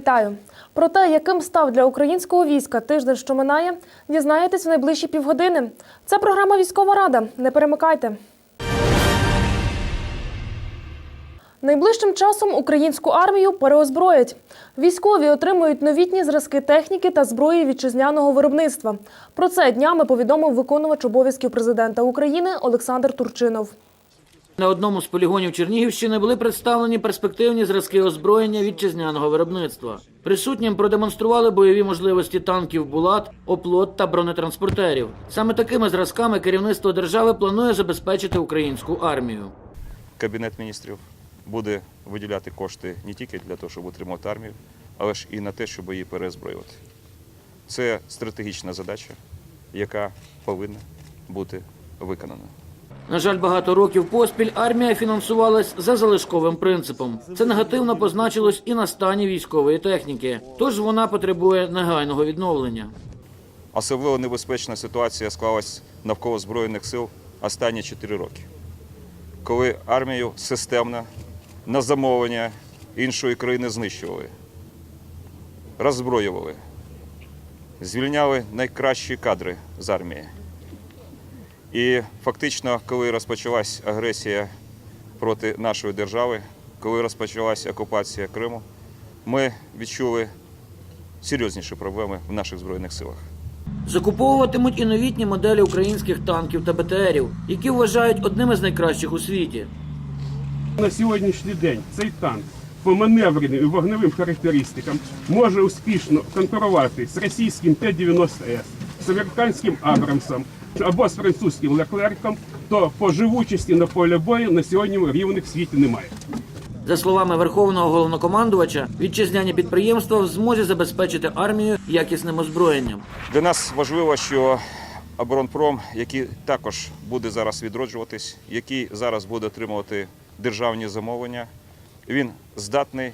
Вітаю! Про те, яким став для українського війська тиждень, що минає, дізнаєтесь в найближчі півгодини. Це програма Військова Рада. Не перемикайте. Найближчим часом українську армію переозброять. Військові отримують новітні зразки техніки та зброї вітчизняного виробництва. Про це днями повідомив виконувач обов'язків президента України Олександр Турчинов. На одному з полігонів Чернігівщини були представлені перспективні зразки озброєння вітчизняного виробництва. Присутнім продемонстрували бойові можливості танків Булат, оплот та бронетранспортерів. Саме такими зразками керівництво держави планує забезпечити українську армію. Кабінет міністрів буде виділяти кошти не тільки для того, щоб утримувати армію, але ж і на те, щоб її переозброювати. Це стратегічна задача, яка повинна бути виконана. На жаль, багато років поспіль армія фінансувалась за залишковим принципом. Це негативно позначилось і на стані військової техніки, тож вона потребує негайного відновлення. Особливо небезпечна ситуація склалась навколо Збройних сил останні 4 роки, коли армію системно на замовлення іншої країни знищували, роззброювали, звільняли найкращі кадри з армії. І фактично, коли розпочалась агресія проти нашої держави, коли розпочалася окупація Криму, ми відчули серйозніші проблеми в наших збройних силах. Закуповуватимуть і новітні моделі українських танків та БТРів, які вважають одними з найкращих у світі. На сьогоднішній день цей танк по маневреним і вогневим характеристикам може успішно конкурувати з російським Т-90С, з американським Абрамсом або з французьким Леклерком, то по живучості на полі бою на сьогодні рівних в світі немає. За словами верховного головнокомандувача, вітчизняні підприємства в змозі забезпечити армію якісним озброєнням. Для нас важливо, що оборонпром, який також буде зараз відроджуватись, який зараз буде отримувати державні замовлення, він здатний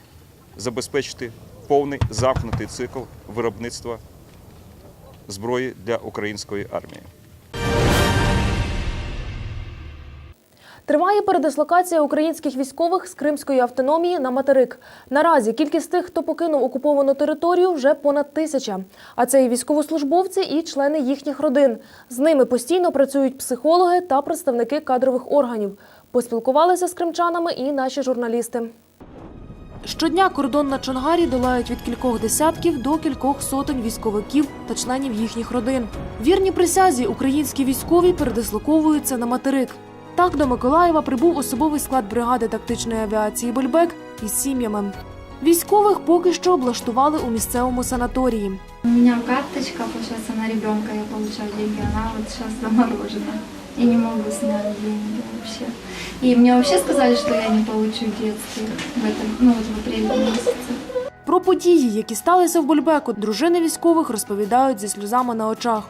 забезпечити повний замкнутий цикл виробництва зброї для української армії. Триває передислокація українських військових з Кримської автономії на материк. Наразі кількість тих, хто покинув окуповану територію, вже понад тисяча. А це і військовослужбовці, і члени їхніх родин. З ними постійно працюють психологи та представники кадрових органів. Поспілкувалися з кримчанами і наші журналісти. Щодня кордон на Чонгарі долають від кількох десятків до кількох сотень військовиків та членів їхніх родин. Вірні присязі українські військові передислоковуються на материк. Так до Миколаєва прибув особовий склад бригади тактичної авіації Бельбек із сім'ями. Військових поки що облаштували у місцевому санаторії. У меня карточка, получается, на ребенка я получаю деньги, она вот сейчас заморожена. Я не могу снять деньги вообще. И мне вообще сказали, что я не получу детские в этом, ну вот в апреле месяце. Про події, які сталися в Бульбеку, дружини військових розповідають зі сльозами на очах.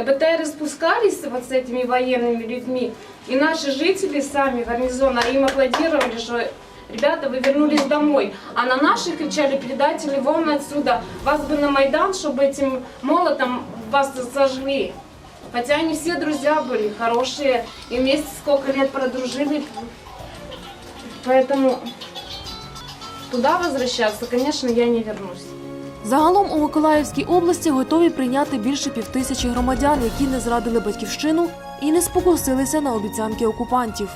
БТРы спускались вот с этими военными людьми, и наши жители сами гарнизона им аплодировали, что ребята, вы вернулись домой. А на наших кричали предатели вон отсюда, вас бы на Майдан, чтобы этим молотом вас сожгли. Хотя они все друзья были, хорошие, и вместе сколько лет продружили. Поэтому туда возвращаться, конечно, я не вернусь. Загалом у Миколаївській області готові прийняти більше півтисячі громадян, які не зрадили батьківщину і не спокусилися на обіцянки окупантів.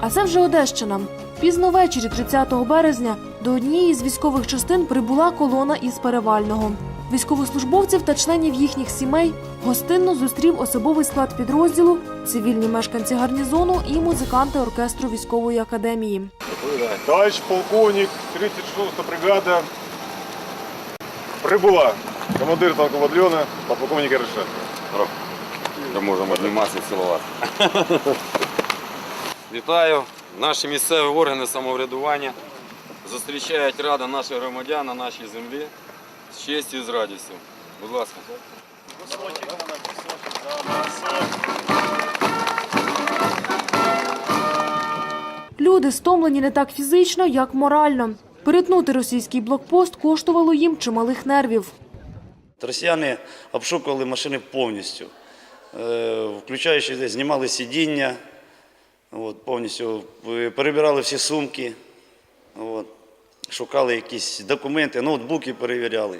А це вже Одещина. Пізно ввечері 30 березня до однієї з військових частин прибула колона із перевального. Військовослужбовців та членів їхніх сімей гостинно зустрів особовий склад підрозділу, цивільні мешканці гарнізону і музиканти оркестру військової академії. Товарищ полковник, 36 бригада прибула. Командир танкового батальйону, подполковник Ярошенко. Вже можемо обніматися і цілувати. Вітаю! Наші місцеві органи самоврядування зустрічають рада наших громадян на нашій землі з честю і з радістю. Будь ласка. Люди стомлені не так фізично, як морально. Перетнути російський блокпост коштувало їм чималих нервів. Росіяни обшукували машини повністю, е, включаючи знімали шукали якісь документи, ноутбуки перевіряли.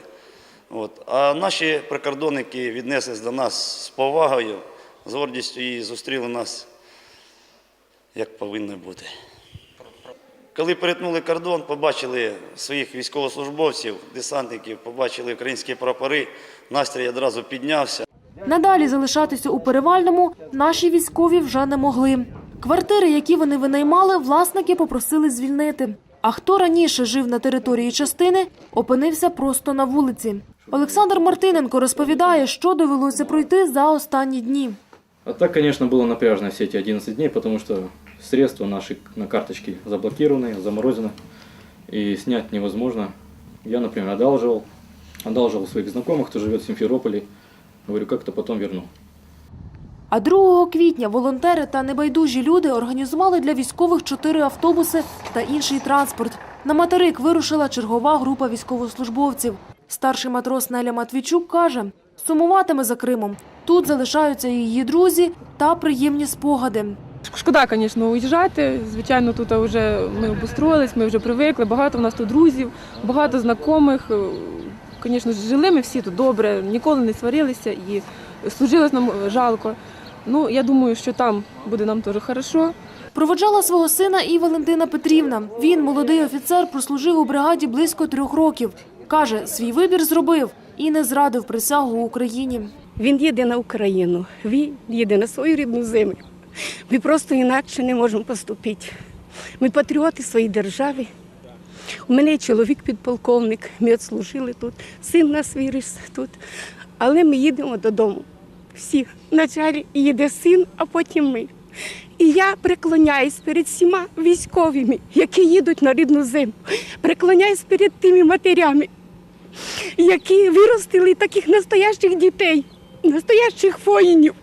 А наші прикордонники віднеслись до нас з повагою, з гордістю і зустріли нас, як повинно бути. Коли перетнули кордон, побачили своїх військовослужбовців, десантників, побачили українські прапори, настрій одразу піднявся. Надалі залишатися у перевальному наші військові вже не могли. Квартири, які вони винаймали, власники попросили звільнити. А хто раніше жив на території частини, опинився просто на вулиці. Олександр Мартиненко розповідає, що довелося пройти за останні дні. А так, конечно, было напряжно все эти 11 дней, потому что средства наши на карточке заблокированы, заморозены, и снять невозможно. Я, например, одалживал, одалживал своих знакомых, кто живет в Симферополе. Говорю, как-то потом верну. А 2 квітня волонтери та небайдужі люди організували для військових чотири автобуси та інший транспорт. На материк вирушила чергова група військовослужбовців. Старший матрос Неля Матвійчук каже, сумуватиме за Кримом. Тут залишаються її друзі та приємні спогади. Шкода, звісно, уїжджати. Звичайно, тут вже ми обустроїлись, ми вже привикли. Багато в нас тут друзів, багато знайомих. Звісно, жили ми всі тут добре, ніколи не сварилися і служилось нам жалко. Ну, я думаю, що там буде нам теж хорошо. Проводжала свого сина і Валентина Петрівна. Він, молодий офіцер, прослужив у бригаді близько трьох років. Каже, свій вибір зробив і не зрадив присягу Україні. Він їде на Україну, він їде на свою рідну землю. Ми просто інакше не можемо поступити. Ми патріоти своєї держави. У мене чоловік підполковник, ми служили тут, син нас виріс тут. Але ми їдемо додому. Всі. Вначалі їде син, а потім ми. І я преклоняюсь перед всіма військовими, які їдуть на рідну землю. Преклоняюсь перед тими матерями, які виростили таких настоящих дітей, настоящих воїнів.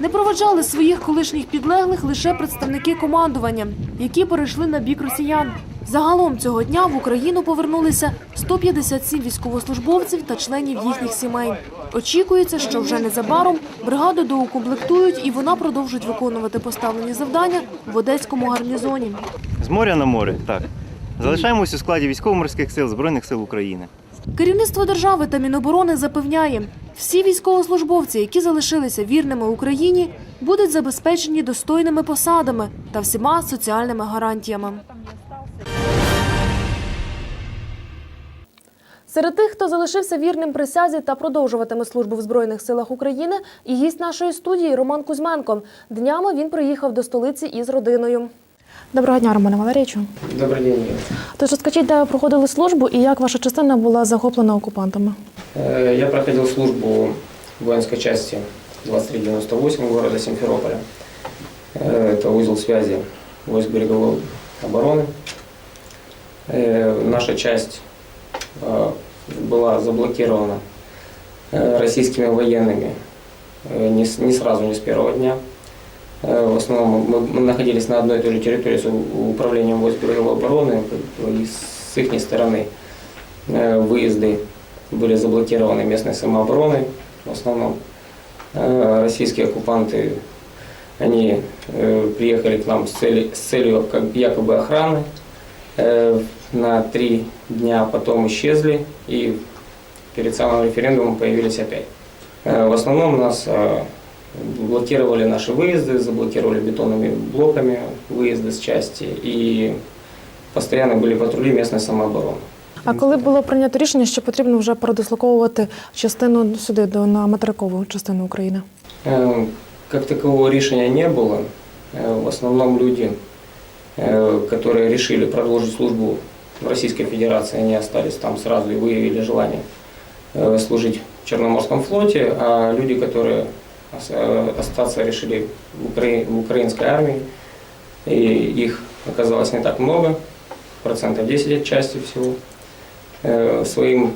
Не проводжали своїх колишніх підлеглих лише представники командування, які перейшли на бік росіян. Загалом цього дня в Україну повернулися 157 військовослужбовців та членів їхніх сімей. Очікується, що вже незабаром бригаду доукомплектують і вона продовжить виконувати поставлені завдання в одеському гарнізоні. З моря на море, так. Залишаємось у складі військово-морських сил Збройних сил України. Керівництво держави та Міноборони запевняє, всі військовослужбовці, які залишилися вірними Україні, будуть забезпечені достойними посадами та всіма соціальними гарантіями. Серед тих, хто залишився вірним присязі та продовжуватиме службу в Збройних силах України, і гість нашої студії Роман Кузьменко. Днями він приїхав до столиці із родиною. Доброго дня, Романе Валерійовичу. Добрый день. Юля. Тож розкажіть, де ви проходили службу і як ваша частина була захоплена окупантами? Э, Я проходил службу в воинской части 2398 города Симферополя. Э, Это узел связи войск береговой обороны. Э, Наша часть э, была заблокирована э, российскими военными э, не с- не сразу, не с первого дня. Э, В основном мы находились на одной и той же территории с у- управлением войск береговой обороны, и с их стороны э, выезды были заблокированы местной самообороной в основном. Э, Российские оккупанты, они приехали к нам с, цели- с целью как, якобы охраны. На три дня потом исчезли и перед самым референдумом появились опять. В основном нас э, блокировали наши выезды, заблокировали бетонными блоками выезды с части и постоянно были патрули местной самообороны. А коли було прийнято рішення, що потрібно вже передислоковувати частину сюди до на материкову частину України? Э, Как такового решения не было. Э, В основном люди, э, которые решили продолжить службу в Российской Федерации, они остались там сразу и выявили желание э, служить в Черноморском флоте, а люди, которые ос- э, остаться решили в украинской армии, и их оказалось не так много, процентов 10 от части всего, э, своим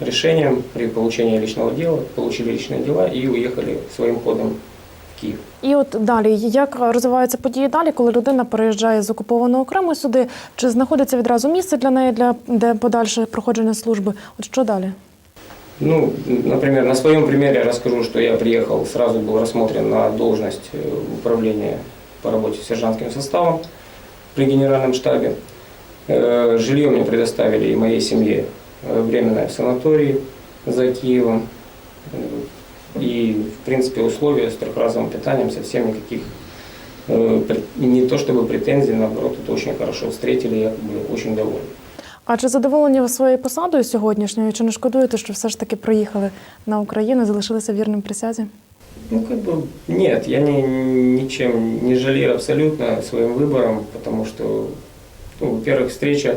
решением при получении личного дела, получили личные дела и уехали своим ходом в Киев. І от далі, як розвиваються події далі, коли людина переїжджає з окупованого Криму сюди, чи знаходиться відразу місце для неї для де подальше проходження служби? От що далі? Ну, например, на своем примере расскажу, что я приехал, сразу был рассмотрен на должность э, управления по работе с сержантским составом при генеральном штабе. Э, Жилье мне предоставили и моей семье э, временное в санатории за Киевом. И, в принципе, условия с трехразовым питанием совсем никаких не то чтобы претензий, наоборот, это очень хорошо встретили, я как бы очень доволен. А чи задоволені ви своєю посадою сьогоднішньою? Чи не шкодуєте, що все ж таки проїхали на Україну, залишилися вірним присязі? Ну, как бы, нет, я ни, ничем не жалею абсолютно своим выбором, потому что, ну, во-первых, встреча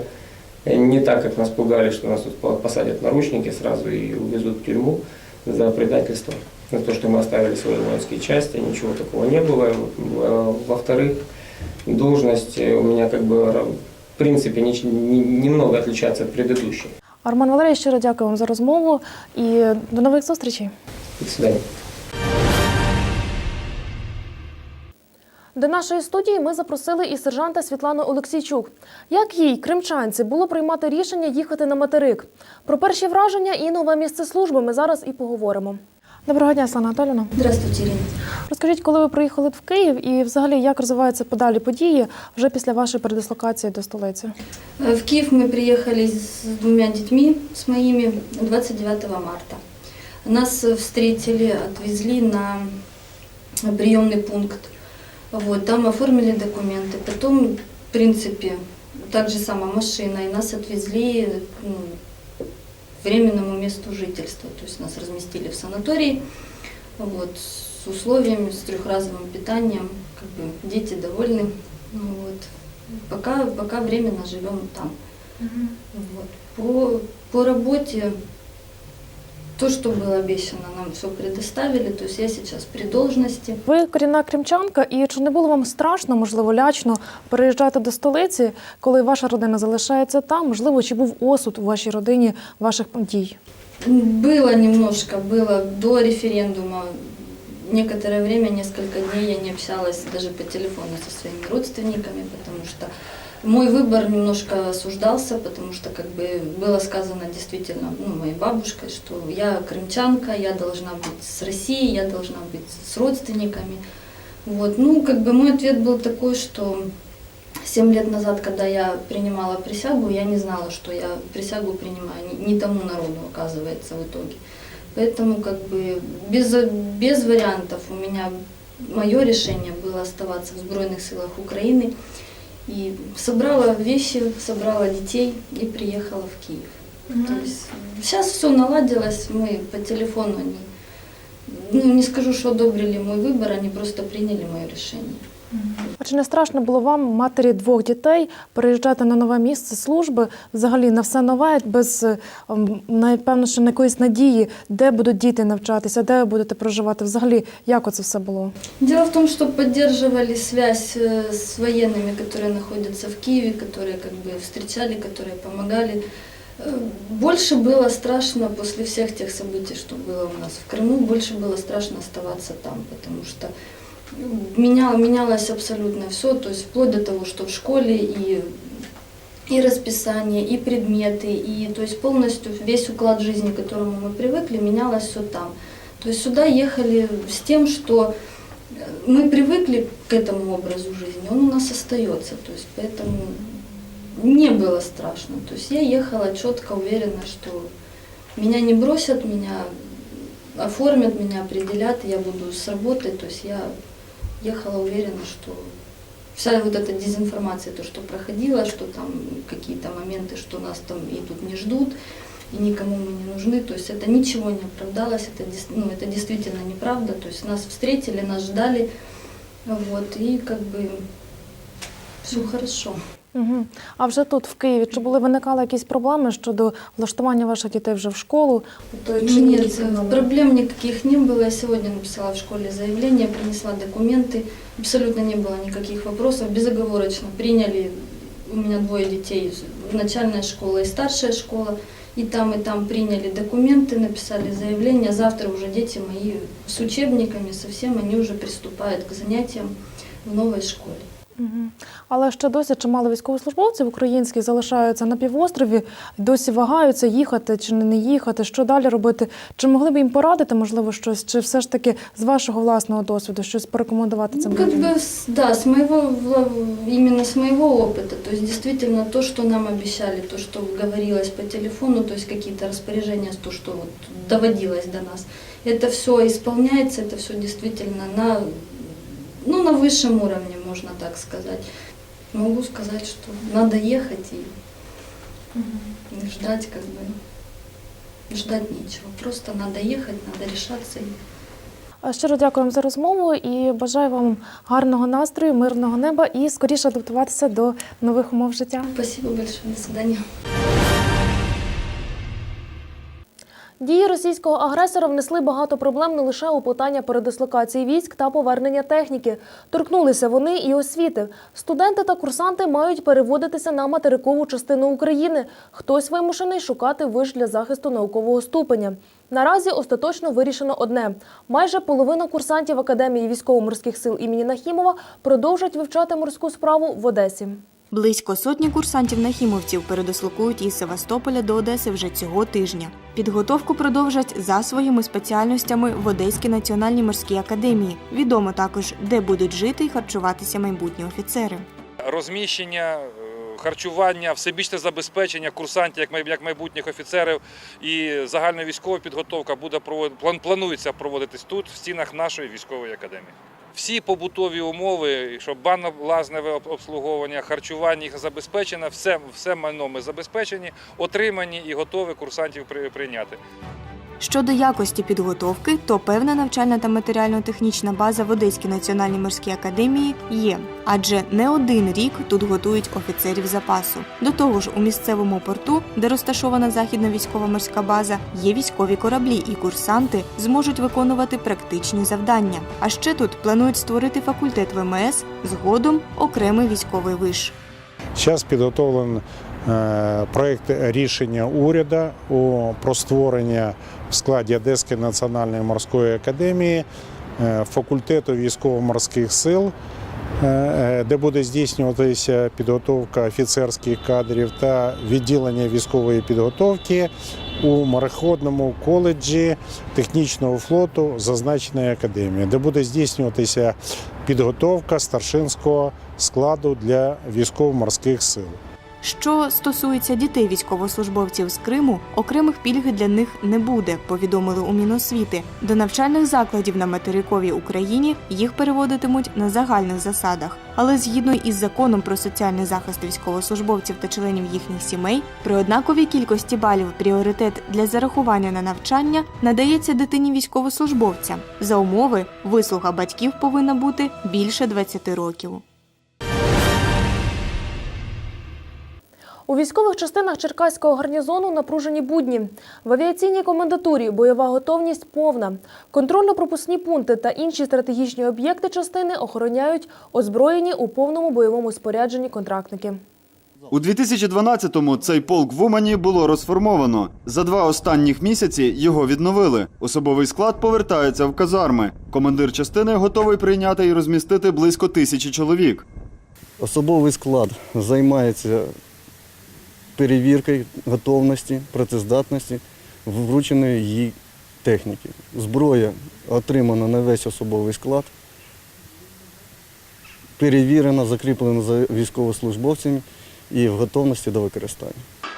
не так, как нас пугали, что нас тут по- посадят в наручники сразу и увезут в тюрьму за предательство, за то, что мы оставили свои воинские части, ничего такого не было. Во- Во-вторых, должность у меня как бы ра- в принципе нич- не- немного отличается от предыдущей. Арман Валерій, щиро дякую вам за розмову і до нових зустрічей. До свидания. До нашої студії ми запросили і сержанта Світлану Олексійчук. Як їй, кримчанці, було приймати рішення їхати на материк? Про перші враження і нове місце служби ми зараз і поговоримо. Доброго дня, Слана Анатоліївна. Здравствуйте, Ирина. Розкажіть, коли ви приїхали в Київ і взагалі як розвиваються подалі події вже після вашої передислокації до столиці? Э, В Киев мы приехали с двумя детьми, с моими, 29 марта. Нас э, встретили, отвезли на приемный пункт. Вот, там оформили документы. Потом, в принципе, так же сама машина, и нас отвезли ну, к временному месту жительства. То есть нас разместили в санатории вот, с условиями, с трехразовым питанием. Как бы дети довольны. Ну, вот. Пока, пока временно живем там. Вот. По, по работе то, что было обещано, нам все предоставили. То есть я сейчас при должности. Ви корінна кримчанка, і чи не було вам страшно, можливо, лячно переїжджати до столиці, коли ваша родина залишається там? Можливо, чи був осуд у вашій родині ваших дій? Было немножко, было до референдума. Некоторое время, несколько дней я не общалась даже по телефону со своими родственниками, потому что мой выбор немножко осуждался, потому что как бы было сказано действительно ну, моей бабушкой, что я крымчанка, я должна быть с Россией, я должна быть с родственниками. Вот. Ну, как бы мой ответ был такой, что Семь лет назад, когда я принимала присягу, я не знала, что я присягу принимаю не, тому народу, оказывается, в итоге. Поэтому как бы без, без вариантов у меня мое решение было оставаться в Сбройных силах Украины. И собрала вещи, собрала детей и приехала в Киев. То есть сейчас все наладилось, мы по телефону они, ну не скажу, что одобрили мой выбор, они просто приняли мое решение. А чи не страшно було вам, матері двох дітей, переїжджати на нове місце служби, взагалі на все нове, без ем, напевно, що на якоїсь надії, де будуть діти навчатися, де ви будете проживати? Взагалі, як оце все було? Дело в том, что поддерживали связь э, с военными, которые находятся в Киеве, которые как бы встречали, которые помогали. Э, Больше было страшно после всех тех событий, что было у нас в Крыму, больше было страшно оставаться там, потому что меняло, менялось абсолютно все, то есть вплоть до того, что в школе и и расписание, и предметы, и то есть полностью весь уклад жизни, к которому мы привыкли, менялось все там. То есть сюда ехали с тем, что э, мы привыкли к этому образу жизни, он у нас остается. То есть поэтому не было страшно. То есть я ехала четко, уверена, что меня не бросят, меня оформят, меня определят, я буду с работой. То есть я ехала уверена, что вся вот эта дезинформация, то, что проходило, что там какие-то моменты, что нас там и тут не ждут, и никому мы не нужны, то есть это ничего не оправдалось, это, ну, это действительно неправда, то есть нас встретили, нас ждали, вот, и как бы все хорошо. Угу. А вже тут, в Києві, чи були виникали якісь проблеми щодо влаштування ваших дітей вже в школу? Нет, проблем никаких не было. Я сегодня написала в школе заявление, принесла документы. Абсолютно не было никаких вопросов. Безоговорочно приняли. У меня двое детей, начальная школа и старшая школа. И там, и там приняли документы, написали заявление. Завтра уже дети мои с учебниками, совсем они уже приступают к занятиям в новой школе. Мгм. Але ще досі чимало військовослужбовців українських залишаються на півострові, досі вагаються їхати чи не їхати, що далі робити. Чи могли б їм порадити, можливо, щось, чи все ж таки з вашого власного досвіду щось порекомендувати цим Ну, как людям? бы, с- да, с моего, вла- именно с моего опыта, то есть действительно то, что нам обещали, то, что говорилось по телефону, то есть какие-то распоряжения, то, что вот доводилось до нас, это все исполняется, это все действительно на, ну, на высшем уровне, можно так сказать. Могу сказать, что надо ехать и ждать как бы, ждать нечего. Просто надо ехать, надо решаться. и Щиро дякую вам за розмову і бажаю вам гарного настрою, мирного неба і скоріше адаптуватися до нових умов життя. Спасибо большое, до свидания. Дії російського агресора внесли багато проблем не лише у питання передислокації військ та повернення техніки. Торкнулися вони і освіти. Студенти та курсанти мають переводитися на материкову частину України. Хтось вимушений шукати виш для захисту наукового ступеня. Наразі остаточно вирішено одне: майже половина курсантів Академії військово-морських сил імені Нахімова продовжать вивчати морську справу в Одесі. Близько сотні курсантів-нахімовців передислокують із Севастополя до Одеси вже цього тижня. Підготовку продовжать за своїми спеціальностями в Одеській національній морській академії. Відомо також, де будуть жити і харчуватися майбутні офіцери. розміщення, е, харчування, всебічне забезпечення курсантів як майбутніх офіцерів і загальна військова підготовка буде планується проводитись тут, в стінах нашої військової академії. Всі побутові умови, щоб банно-лазневе обслуговування, харчування їх забезпечено, все, все майно ми забезпечені, отримані і готові курсантів при- прийняти. Щодо якості підготовки, то певна навчальна та матеріально-технічна база в Одеській національній морській академії є, адже не один рік тут готують офіцерів запасу. До того ж, у місцевому порту, де розташована західна військова морська база, є військові кораблі, і курсанти зможуть виконувати практичні завдання. А ще тут планують створити факультет ВМС, згодом окремий військовий виш. Зараз підготовлений е, проект рішення уряду про створення в складі Одеської національної морської академії е, факультету військово-морських сил, е, де буде здійснюватися підготовка офіцерських кадрів та відділення військової підготовки у мореходному коледжі технічного флоту зазначеної академії, де буде здійснюватися підготовка старшинського складу для військово-морських сил. Що стосується дітей військовослужбовців з Криму, окремих пільги для них не буде, повідомили у Міносвіти. До навчальних закладів на материковій Україні їх переводитимуть на загальних засадах. Але згідно із законом про соціальний захист військовослужбовців та членів їхніх сімей, при однаковій кількості балів пріоритет для зарахування на навчання надається дитині військовослужбовця. За умови вислуга батьків повинна бути більше 20 років. У військових частинах Черкаського гарнізону напружені будні. В авіаційній комендатурі бойова готовність повна. Контрольно-пропускні пункти та інші стратегічні об'єкти частини охороняють озброєні у повному бойовому спорядженні контрактники. У 2012-му цей полк в Умані було розформовано. За два останніх місяці його відновили. Особовий склад повертається в казарми. Командир частини готовий прийняти і розмістити близько тисячі чоловік. Особовий склад займається перевіркою готовності, працездатності врученої їй техніки. Зброя отримана на весь особовий склад, перевірена, закріплена за військовослужбовцями і в готовності до використання.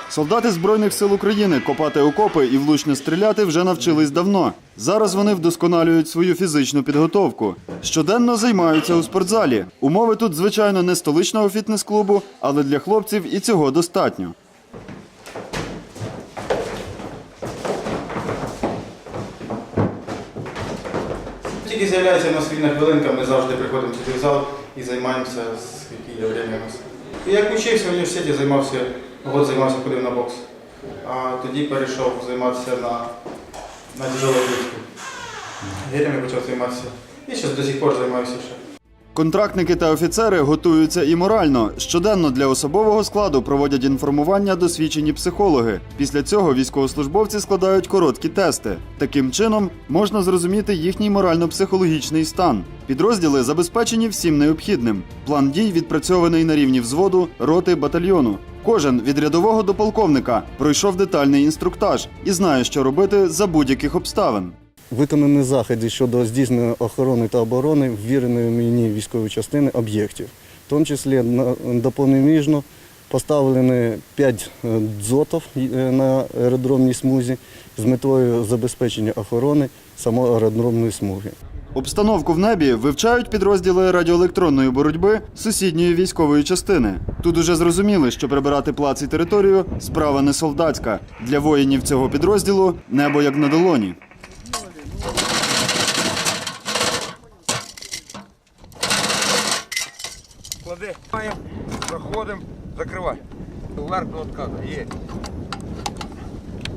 Солдати Збройних сил України копати окопи і влучно стріляти вже навчились давно. Зараз вони вдосконалюють свою фізичну підготовку. Щоденно займаються у спортзалі. Умови тут, звичайно, не столичного фітнес-клубу, але для хлопців і цього достатньо. Тільки з'являється у нас вільна хвилинка, ми завжди приходимо сюди в зал і займаємося, скільки є время у нас. І як учився в університеті, займався, год займався, ходив на бокс. А тоді перейшов займатися на, на тяжелу атлетику. Гірями почав займатися. І зараз до сих пор займаюся ще. Контрактники та офіцери готуються і морально. Щоденно для особового складу проводять інформування досвідчені психологи. Після цього військовослужбовці складають короткі тести. Таким чином можна зрозуміти їхній морально-психологічний стан. Підрозділи забезпечені всім необхідним. План дій відпрацьований на рівні взводу, роти, батальйону. Кожен від рядового до полковника пройшов детальний інструктаж і знає, що робити за будь-яких обставин. Виконані заходи щодо здійснення охорони та оборони ввіреної мені військової частини об'єктів. В тому числі допоміжно поставлені 5 дзотів е, на аеродромній смузі з метою забезпечення охорони самої аеродромної смуги. Обстановку в небі вивчають підрозділи радіоелектронної боротьби сусідньої військової частини. Тут уже зрозуміли, що прибирати плац і територію справа не солдатська. Для воїнів цього підрозділу небо як на долоні. Заходимо, закривай. Ларк до отката, є.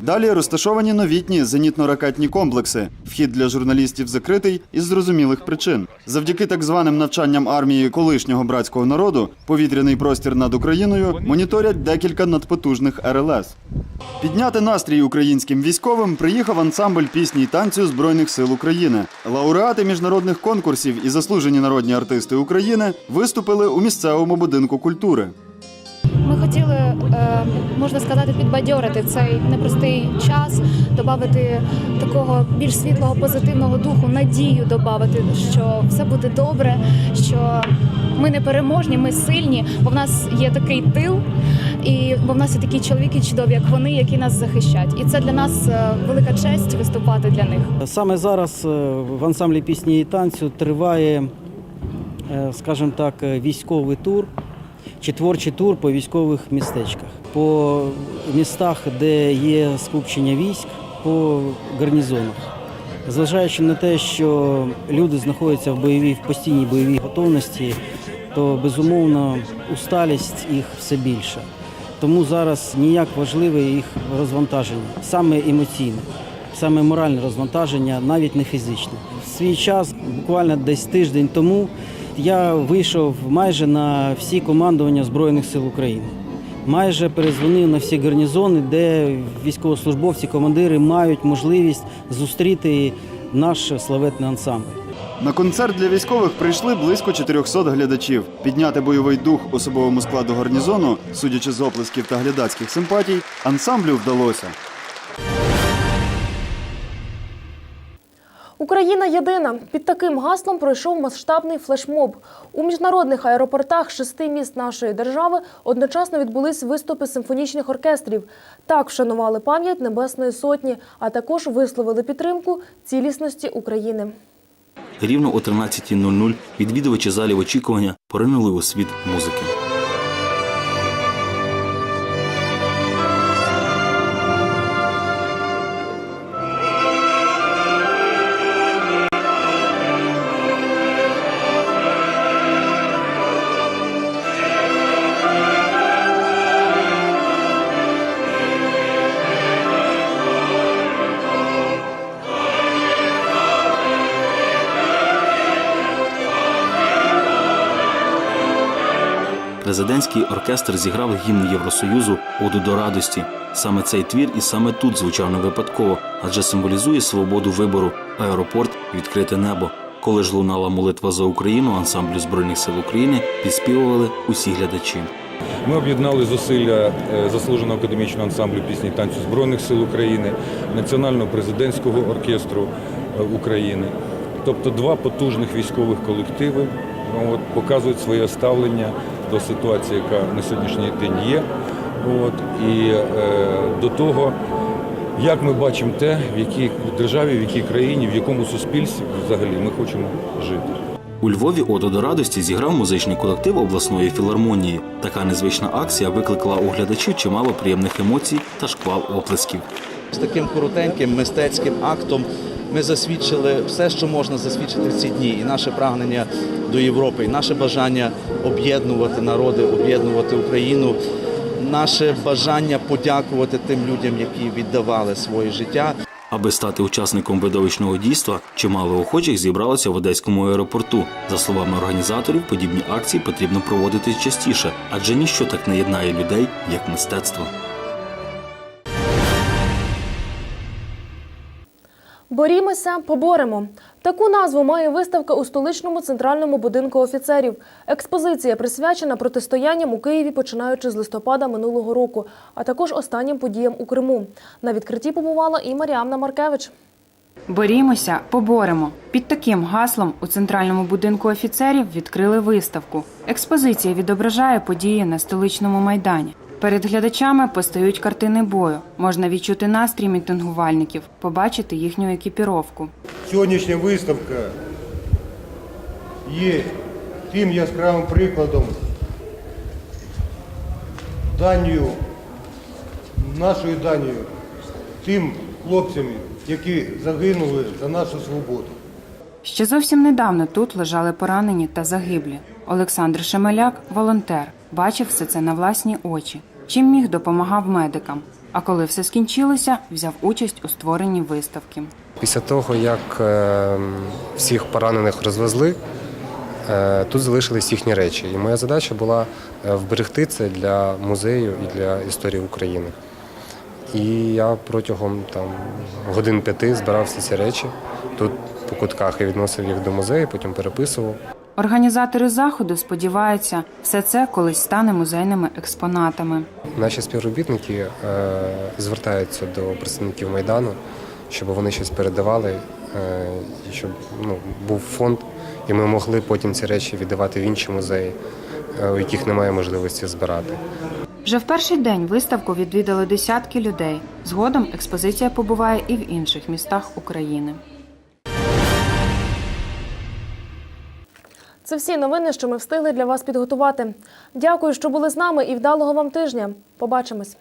Далі розташовані новітні зенітно-ракетні комплекси. Вхід для журналістів закритий із зрозумілих причин. Завдяки так званим навчанням армії колишнього братського народу повітряний простір над Україною моніторять декілька надпотужних РЛС. Підняти настрій українським військовим приїхав ансамбль пісні й танцю Збройних сил України. Лауреати міжнародних конкурсів і заслужені народні артисти України виступили у місцевому будинку культури. Хотіли, е, можна сказати, підбадьорити цей непростий час, додати такого більш світлого, позитивного духу, надію додати, що все буде добре, що ми не переможні, ми сильні, бо в нас є такий тил, і бо в нас є такі чоловіки чудові, як вони, які нас захищають. І це для нас е, велика честь виступати для них. Саме зараз е, в ансамблі пісні і танцю триває, скажімо так, військовий тур чи творчий тур по військових містечках, по містах, де є скупчення військ, по гарнізонах. Зважаючи на те, що люди знаходяться в бойовій, в постійній бойовій готовності, то безумовно усталість їх все більше. Тому зараз ніяк важливе їх розвантаження, саме емоційне, саме моральне розвантаження, навіть не фізичне. В свій час, буквально десь тиждень тому, я вийшов майже на всі командування Збройних сил України. Майже перезвонив на всі гарнізони, де військовослужбовці, командири мають можливість зустріти наш славетний ансамбль. На концерт для військових прийшли близько 400 глядачів. Підняти бойовий дух особовому складу гарнізону, судячи з оплесків та глядацьких симпатій, ансамблю вдалося. Україна єдина. Під таким гаслом пройшов масштабний флешмоб. У міжнародних аеропортах шести міст нашої держави одночасно відбулись виступи симфонічних оркестрів. Так вшанували пам'ять Небесної Сотні, а також висловили підтримку цілісності України. Рівно о 13.00 відвідувачі залів очікування поринули у світ музики. Президентський оркестр зіграв гімн Євросоюзу Оду до радості. Саме цей твір і саме тут звучав не випадково, адже символізує свободу вибору, аеропорт, відкрите небо. Коли ж лунала молитва за Україну ансамблю Збройних сил України, підспівували усі глядачі. Ми об'єднали зусилля е, заслуженого академічного ансамблю пісні танцю Збройних сил України, Національного президентського оркестру е, України. Тобто два потужних військових колективи от, показують своє ставлення до ситуації, яка на сьогоднішній день є. От, і е, до того, як ми бачимо те, в якій державі, в якій країні, в якому суспільстві взагалі ми хочемо жити. У Львові Оду до радості зіграв музичний колектив обласної філармонії. Така незвична акція викликала у глядачів чимало приємних емоцій та шквал оплесків. З таким коротеньким мистецьким актом ми засвідчили все, що можна засвідчити в ці дні, і наше прагнення до Європи, і наше бажання об'єднувати народи, об'єднувати Україну, наше бажання подякувати тим людям, які віддавали своє життя. Аби стати учасником видовищного дійства, чимало охочих зібралося в одеському аеропорту. За словами організаторів, подібні акції потрібно проводити частіше, адже ніщо так не єднає людей, як мистецтво. Борімося, поборемо. Таку назву має виставка у столичному центральному будинку офіцерів. Експозиція присвячена протистоянням у Києві, починаючи з листопада минулого року, а також останнім подіям у Криму. На відкритті побувала і Маріамна Маркевич. Борімося, поборемо. Під таким гаслом у центральному будинку офіцерів відкрили виставку. Експозиція відображає події на столичному майдані. Перед глядачами постають картини бою. Можна відчути настрій мітингувальників, побачити їхню екіпіровку. Сьогоднішня виставка є тим яскравим прикладом данію, нашою данію, тим хлопцям, які загинули за нашу свободу. Ще зовсім недавно тут лежали поранені та загиблі. Олександр Шемеляк, волонтер, бачив все це на власні очі. Чим міг допомагав медикам. А коли все скінчилося, взяв участь у створенні виставки. Після того, як е, всіх поранених розвезли, е, тут залишились їхні речі. І моя задача була е, вберегти це для музею і для історії України. І я протягом там, годин п'яти збирав всі ці речі тут по кутках і відносив їх до музею, потім переписував. Організатори заходу сподіваються, все це колись стане музейними експонатами. Наші співробітники е, звертаються до представників Майдану, щоб вони щось передавали, е, щоб ну, був фонд, і ми могли потім ці речі віддавати в інші музеї, е, у яких немає можливості збирати. Вже в перший день виставку відвідали десятки людей. Згодом експозиція побуває і в інших містах України. Це всі новини, що ми встигли для вас підготувати. Дякую, що були з нами, і вдалого вам тижня. Побачимось.